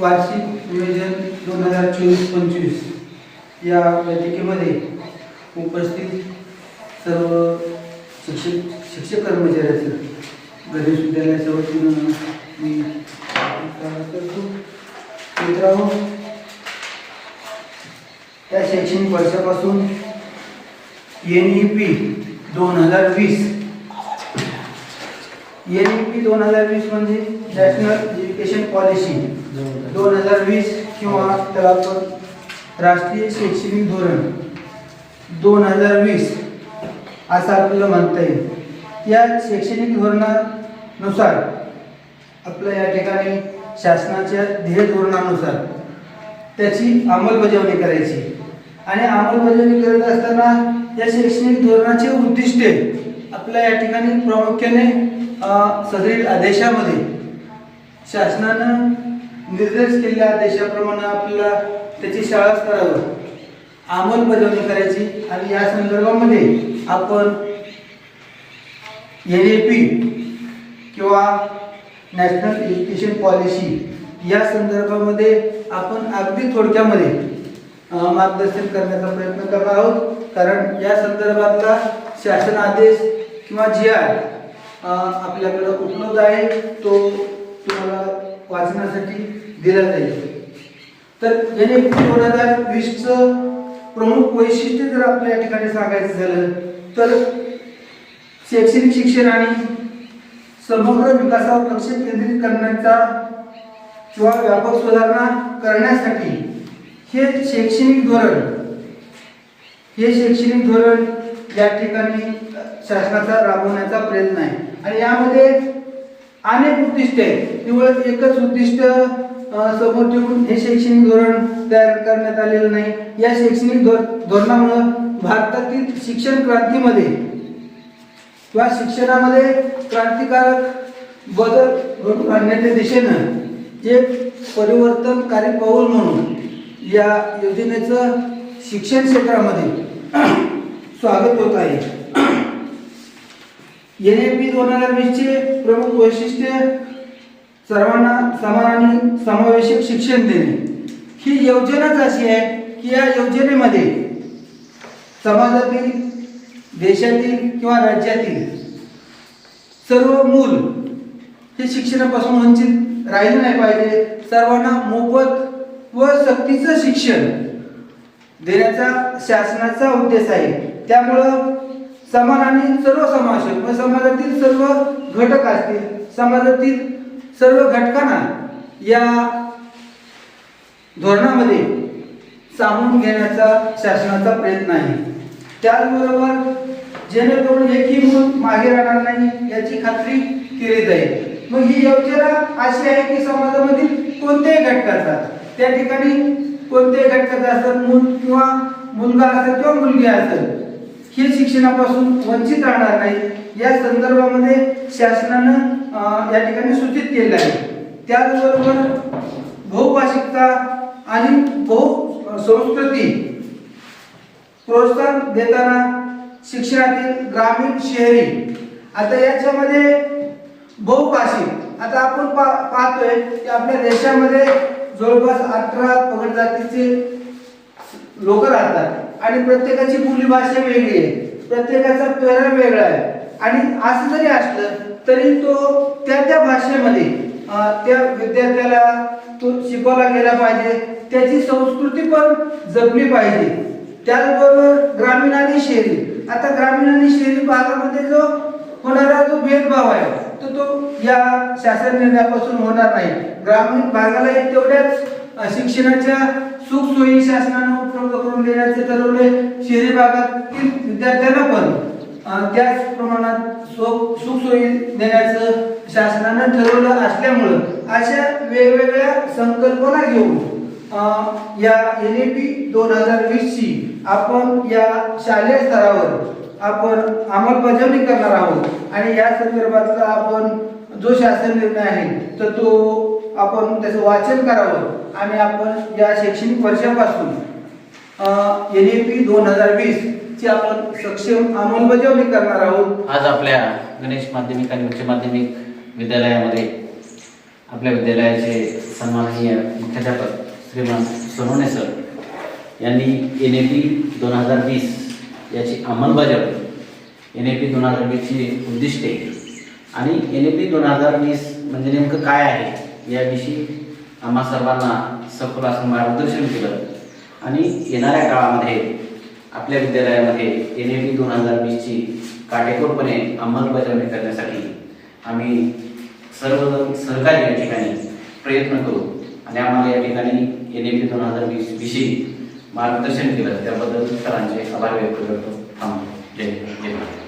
वार्षिक नियोजन दोन हजार चोवीस पंचवीस या बैठकीमध्ये उपस्थित सर्व शिक्षक शिक्षक कर्मचाऱ्याचं गणेश विद्यालयाच्या वतीनं मी करतो. मित्रांनो या शैक्षणिक वर्षापासून एन ई पी दोन हजार वीस एन ई पी दोन हजार वीस म्हणजे नॅशनल एज्युकेशन पॉलिसी दोन हजार वीस किंवा त्याला आपण राष्ट्रीय शैक्षणिक धोरण. दोन हजार वीस असं आपल्याला म्हणता येईल. या शैक्षणिक धोरणानुसार आपल्या या ठिकाणी शासनाच्या ध्येय धोरणानुसार त्याची अंमलबजावणी करायची. आणि अंमलबजावणी करत असताना या शैक्षणिक धोरणाचे उद्दिष्टे आपल्या या ठिकाणी प्रामुख्याने सदरील आदेशामध्ये शासनानं निर्देश केलेल्या आदेशाप्रमाणे आपल्याला त्याची शाळा स्तरावर अंमलबजावणी करायची आणि या संदर्भामध्ये आपण एन ए पी किंवा नॅशनल एज्युकेशन पॉलिसी या संदर्भामध्ये आपण अगदी थोडक्यामध्ये मार्गदर्शन करण्याचा प्रयत्न करणार आहोत. कारण या संदर्भातला शासन आदेश किंवा जी आर आपल्याकडं उपलब्ध आहे तो तुम्हाला वाचण्यासाठी दिला जाईल. तर याने दोन हजार वीसचं प्रमुख वैशिष्ट्य जर आपल्या या ठिकाणी सांगायचं झालं तर शैक्षणिक शिक्षण आणि समग्र विकासावर लक्ष केंद्रित करण्याचा किंवा व्यापक सुधारणा करण्यासाठी हे शैक्षणिक धोरण हे शैक्षणिक धोरण या ठिकाणी शासनाचा राबवण्याचा प्रयत्न आहे. आणि यामध्ये अनेक उद्दिष्ट आहेत. निवळ एकच उद्दिष्ट समोर ठेवून हे शैक्षणिक धोरण तयार करण्यात आलेलं नाही. या शैक्षणिक धोर धोरणामुळं भारतातील शिक्षण क्रांतीमध्ये किंवा शिक्षणामध्ये क्रांतिकारक बदल घडून आणण्याच्या दिशेनं जे परिवर्तनकारी पाऊल म्हणून या योजनेचं शिक्षण क्षेत्रामध्ये स्वागत होत आहे. एन ए पी दोन हजार वीसचे प्रमुख वैशिष्ट्य सर्वांना समान आणि समावेशक शिक्षण देणे. ही योजनाच अशी आहे की या योजनेमध्ये समाजातील देशातील किंवा राज्यातील सर्व मूल हे शिक्षणापासून वंचित राहिलं नाही पाहिजे. सर्वांना मोफत व सक्तीचं शिक्षण देण्याचा शासनाचा उद्देश आहे. त्यामुळं समान आणि सर्व समावेशक व समाजातील सर्व घटक असतील समाजातील सर्व घटकांना या धोरणामध्ये सामावून घेण्याचा शासनाचा प्रयत्न आहे. त्याचबरोबर जेणेकरून एकही मूल मागे राहणार नाही याची खात्री केली जाईल. मग ही योजना अशी आहे की समाजामधील कोणत्याही घटकाचा त्या ठिकाणी कोणत्याही घटकाचा असेल मूल किंवा मुलगा असेल किंवा मुलगी असेल हे शिक्षणापासून वंचित राहणार नाही. या संदर्भामध्ये शासनानं या ठिकाणी सूचित केले आहे. त्याचबरोबर बहुभाषिकता आणि बहु संस्कृती प्रोत्साहन देताना शिक्षणातील ग्रामीण शहरी आता याच्यामध्ये बहुभाषिक आता आपण पा पाहतोय की आपल्या देशामध्ये जवळपास अठरा पगड जातीचे लोक राहतात. आणि प्रत्येकाची बोलीभाषा वेगळी आहे. प्रत्येकाचा पेहरा वेगळा आहे. आणि असं जरी असलं तरी तो त्या त्या भाषेमध्ये त्या विद्यार्थ्याला तो शिकवला गेला पाहिजे. त्याची संस्कृती पण जपली पाहिजे. त्याचबरोबर ग्रामीण आणि शहरी. आता ग्रामीण आणि शहरी भागामध्ये जो होणारा जो भेदभाव आहे तो तो या शासन निर्णयापासून होणार नाही. ग्रामीण भागाला तेवढ्याच शिक्षणाच्या सुखसोयी शासनानं उपलब्ध करून देण्याचे ठरवले शहरी भागातील विद्यार्थ्यांना पण त्याच प्रमाणात सुख सुखसोयी देण्याचं शासनानं ठरवलं असल्यामुळं अशा वेगवेगळ्या संकल्पना घेऊन या एन ए पी दोन हजार वीसची आपण या शालेय स्तरावर आपण अंमलबजावणी करणार आहोत. आणि या संदर्भातला आपण जो शासन निर्णय आहे तर तो आपण त्याचं वाचन करावं आणि आपण या शैक्षणिक वर्षापासून एन ए पी दोन हजार वीस ची आपण सक्षम अंमलबजावणी करणार आहोत. आज आपल्या गणेश माध्यमिक आणि उच्च माध्यमिक विद्यालयामध्ये आपल्या विद्यालयाचे सन्माननीय मुख्याध्यापक श्रीमान सोनवणे सर यांनी एन ए पी दोन हजार वीस याची अंमलबजावणी एन ए पी दोन हजार वीसची उद्दिष्टे आणि एन ए पी दोन हजार वीस म्हणजे नेमकं काय आहे याविषयी आम्हा सर्वांना सखोल असं मार्गदर्शन केलं. आणि येणाऱ्या काळामध्ये आपल्या विद्यालयामध्ये एन ए पी दोन हजार वीसची काटेकोरपणे अंमलबजावणी करण्यासाठी आम्ही सर्वजण सहकारी या ठिकाणी प्रयत्न करू. आणि आम्हाला या ठिकाणी एन ए पी दोन हजार वीस विषयी मार्गदर्शन केलं. त्याबद्दल सरांचे आभार व्यक्त करतो. थांबतो जय जय